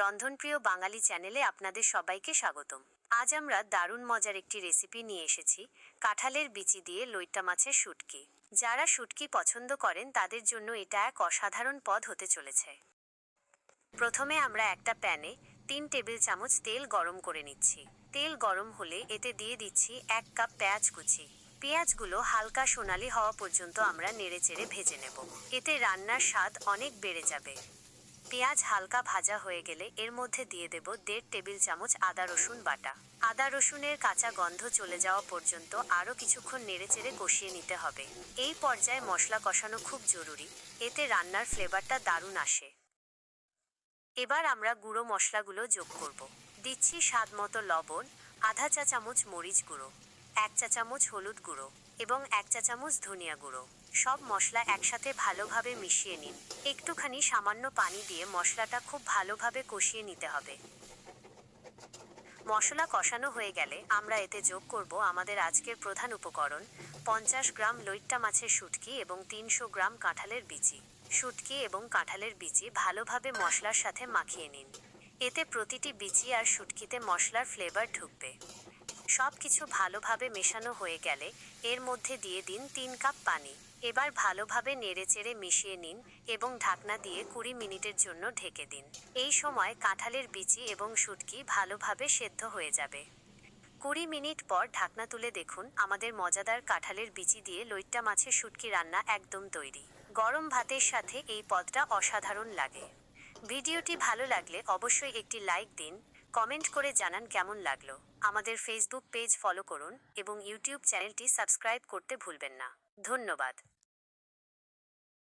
রন্ধনপ্রিয় বাঙালি চ্যানেলে আপনাদের সবাইকে স্বাগতম। আজ আমরা দারুণ মজার একটি রেসিপি নিয়ে এসেছি, কাঁঠালের বিচি দিয়ে লইট্টা মাছের শুটকি। যারা শুটকি পছন্দ করেন, তাদের জন্য এটা এক অসাধারণ পদ হতে চলেছে। প্রথমে আমরা একটা প্যানে তিন টেবিল চামচ তেল গরম করে নিচ্ছি। তেল গরম হলে এতে দিয়ে দিচ্ছি এক কাপ পেঁয়াজ কুচি। পেঁয়াজগুলো হালকা সোনালি হওয়া পর্যন্ত আমরা নেড়েচেড়ে ভেজে নেব। এতে রান্নার স্বাদ অনেক বেড়ে যাবে। পেঁয়াজ হালকা ভাজা হয়ে গেলে এর মধ্যে দিয়ে দেব দেড় টেবিল চামচ আদা রসুন বাটা। আদা রসুনের কাঁচা গন্ধ চলে যাওয়া পর্যন্ত আরও কিছুক্ষণ নেড়েচেড়ে কষিয়ে নিতে হবে। এই পর্যায়ে মশলা কষানো খুব জরুরি, এতে রান্নার ফ্লেভারটা দারুণ আসে। এবার আমরা গুঁড়ো মশলাগুলো যোগ করব। দিচ্ছি স্বাদ মতো লবণ, আধা চা চামচ মরিচ গুঁড়ো। এক চা চামচ হলুদ গুঁড়ো এবং এক চা চামচ ধনিয়া গুঁড়ো। সব মশলা একসাথে ভালোভাবে মিশিয়ে নিন। একটুখানি সামান্য পানি দিয়ে মশলাটা খুব ভালোভাবে কষিয়ে নিতে হবে। মশলা কষানো হয়ে গেলে আমরা এতে যোগ করব আমাদের আজকের প্রধান উপকরণ, পঞ্চাশ গ্রাম লইট্টা মাছের শুটকি এবং তিনশো গ্রাম কাঁঠালের বিচি। শুটকি এবং কাঁঠালের বিচি ভালোভাবে মশলার সাথে মাখিয়ে নিন। এতে প্রতিটি বিচি আর শুটকিতে মশলার ফ্লেভার ঢুকবে। সব কিছু ভালোভাবে মেশানো হয়ে গেলে এর মধ্যে দিয়ে দিন তিন কাপ পানি। এবার ভালোভাবে নেড়েচেড়ে মিশিয়ে নিন এবং ঢাকনা দিয়ে কুড়ি মিনিটের জন্য ঢেকে দিন। এই সময় কাঁঠালের বিচি এবং শুটকি ভালোভাবে সেদ্ধ হয়ে যাবে। কুড়ি মিনিট পর ঢাকনা তুলে দেখুন আমাদের মজাদার কাঁঠালের বিচি দিয়ে লইট্টা মাছের শুটকি রান্না একদম তৈরি। গরম ভাতের সাথে এই পদটা অসাধারণ লাগে। ভিডিওটি ভালো লাগলে অবশ্যই একটি লাইক দিন, কমেন্ট করে জানান কেমন লাগল। আমাদের ফেসবুক পেজ ফলো করুন এবং ইউটিউব চ্যানেলটি সাবস্ক্রাইব করতে ভুলবেন না। ধন্যবাদ।